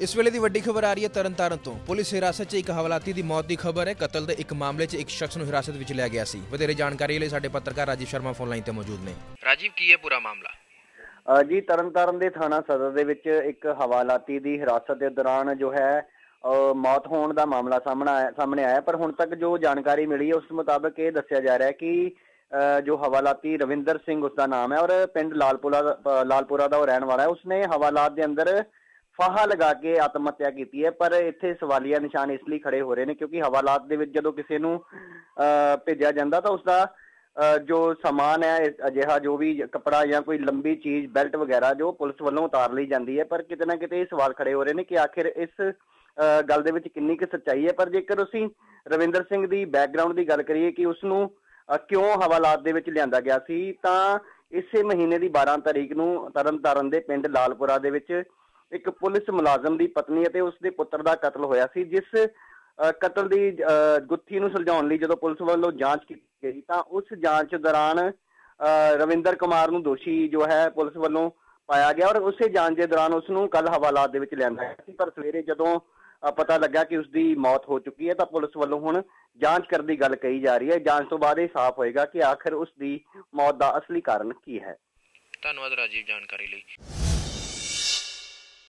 ਇਸ ਵੇਲੇ ਦੀ ਵੱਡੀ ਖਬਰ ਆ ਰਹੀ ਹੈ ਤਰਨਤਾਰਨ ਤੋਂ। ਪੁਲਿਸ ਹਿਰਾਸਤ 'ਚ ਇੱਕ ਹਵਾਲਾਤੀ ਦੀ ਮੌਤ ਦੀ ਖਬਰ ਹੈ। ਕਤਲ ਦੇ ਇੱਕ ਮਾਮਲੇ 'ਚ ਇੱਕ ਸ਼ਖਸ ਨੂੰ ਹਿਰਾਸਤ ਵਿੱਚ ਲਿਆ ਗਿਆ ਸੀ। ਵਧੇਰੇ ਜਾਣਕਾਰੀ ਲਈ ਸਾਡੇ ਪੱਤਰਕਾਰ ਰਾਜੀਵ ਸ਼ਰਮਾ ਫੋਨ ਲਾਈਨ ਤੇ ਮੌਜੂਦ ਨੇ। ਰਾਜੀਵ, ਕੀ ਹੈ ਪੂਰਾ ਮਾਮਲਾ? ਜੀ, ਤਰਨਤਾਰਨ ਦੇ ਥਾਣਾ ਸਦਰ ਦੇ ਵਿੱਚ ਇੱਕ ਹਵਾਲਾਤੀ ਦੀ ਹਿਰਾਸਤ ਦੇ ਦੌਰਾਨ ਜੋ ਹੈ ਮੌਤ ਹੋਣ ਦਾ ਮਾਮਲਾ ਸਾਹਮਣੇ ਆਇਆ। ਪਰ ਹੁਣ ਤੱਕ ਜੋ ਜਾਣਕਾਰੀ ਮਿਲੀ ਹੈ, ਉਸ ਮੁਤਾਬਕ ਇਹ ਦੱਸਿਆ ਜਾ ਰਿਹਾ ਹੈ ਕਿ ਜੋ ਹਵਾਲਾਤੀ ਰਵਿੰਦਰ ਸਿੰਘ ਉਸ ਦਾ ਨਾਮ ਹੈ ਔਰ ਪਿੰਡ ਲਾਲਪੁਰਾ ਲਾਲਪੁਰਾ ਦਾ ਉਹ ਰਹਿਣ ਵਾਲਾ ਹੈ। ਉਸਨੇ ਹਵਾਲਾਤ ਦੇ ਅੰਦਰ ਫਾਹਾ ਲਗਾ ਕੇ ਆਤਮ ਹੱਤਿਆ ਕੀਤੀ ਹੈ, ਪਰ ਇੱਥੇ ਸਵਾਲੀਆ ਨਿਸ਼ਾਨ ਇਸ ਲਈ ਖੜੇ ਹੋ ਰਹੇ ਨੇ ਕਿਉਂਕਿ ਹਵਾਲਾਤ ਦੇ ਵਿੱਚ ਜਦੋਂ ਕਿਸੇ ਨੂੰ ਭੇਜਿਆ ਜਾਂਦਾ ਤਾਂ ਉਸ ਦਾ ਜੋ ਸਮਾਨ ਹੈ ਅਜਿਹਾ ਜੋ ਵੀ ਕਪੜਾ ਜਾਂ ਕੋਈ ਲੰਬੀ ਚੀਜ਼, ਬੈਲਟ ਵਗੈਰਾ ਜੋ ਪੁਲਿਸ ਵੱਲੋਂ ਉਤਾਰ ਲਈ ਜਾਂਦੀ ਹੈ, ਪਰ ਕਿਤੇ ਨਾ ਕਿਤੇ ਇਹ ਸਵਾਲ ਖੜੇ ਹੋ ਰਹੇ ਨੇ ਕਿ ਆਖਿਰ ਇਸ ਗੱਲ ਦੇ ਵਿੱਚ ਕਿੰਨੀ ਕੁ ਸੱਚਾਈ ਹੈ? ਪਰ ਜੇਕਰ ਅਸੀਂ ਰਵਿੰਦਰ ਸਿੰਘ ਦੀ ਬੈਕਗ੍ਰਾਉਂਡ ਦੀ ਗੱਲ ਕਰੀਏ ਕਿ ਉਸ ਨੂੰ ਕਿਉਂ ਹਵਾਲਾਤ ਦੇ ਵਿੱਚ ਲਿਆਂਦਾ ਗਿਆ ਸੀ, ਤਾਂ ਇਸੇ ਮਹੀਨੇ ਦੀ 12 ਤਾਰੀਖ ਨੂੰ ਤਰਨਤਾਰਨ ਦੇ ਪਿੰਡ ਲਾਲਪੁਰਾ ਦੇ ਵਿੱਚ ਇੱਕ ਪੁਲਿਸ ਮੁਲਾਜ਼ਮ ਦੀ ਪਤਨੀ ਅਤੇ ਉਸ ਦੇ ਪੁੱਤਰ ਦਾ ਕਤਲ ਹੋਇਆ ਸੀ, ਜਿਸ ਕਤਲ ਦੀ ਗੁੱਥੀ ਨੂੰ ਸੁਲਝਾਉਣ ਲਈ ਜਦੋਂ ਪੁਲਿਸ ਵੱਲੋਂ ਜਾਂਚ ਕੀਤੀ ਗਈ ਤਾਂ ਉਸ ਜਾਂਚ ਦੌਰਾਨ ਰਵਿੰਦਰ ਕੁਮਾਰ ਨੂੰ ਦੋਸ਼ੀ ਜੋ ਹੈ ਪੁਲਿਸ ਵੱਲੋਂ ਪਾਇਆ ਗਿਆ ਔਰ ਉਸੇ ਜਾਂਚ ਦੇ ਦੌਰਾਨ ਉਸ ਨੂੰ ਕੱਲ ਹਵਾਲਾਤ ਦੇ ਵਿੱਚ ਲਿਆਂਦਾ ਗਿਆ ਸੀ। ਪਰ ਸਵੇਰੇ ਜਦੋਂ ਪਤਾ ਲੱਗਾ ਕਿ ਉਸ ਦੀ ਮੌਤ ਹੋ ਚੁੱਕੀ ਹੈ ਤਾਂ ਪੁਲਿਸ ਵੱਲੋਂ ਹੁਣ ਜਾਂਚ ਕਰਨ ਦੀ ਗੱਲ ਕਹੀ ਜਾ ਰਹੀ ਹੈ। ਜਾਂਚ ਤੋਂ ਬਾਅਦ ਇਹ ਸਾਫ਼ ਹੋਏਗਾ ਕਿ ਆਖਰ ਉਸ ਦੀ ਮੌਤ ਦਾ ਅਸਲੀ ਕਾਰਨ ਕੀ ਹੈ। ਧੰਨਵਾਦ ਰਾਜੀਵ ਜਾਣਕਾਰੀ ਲਈ।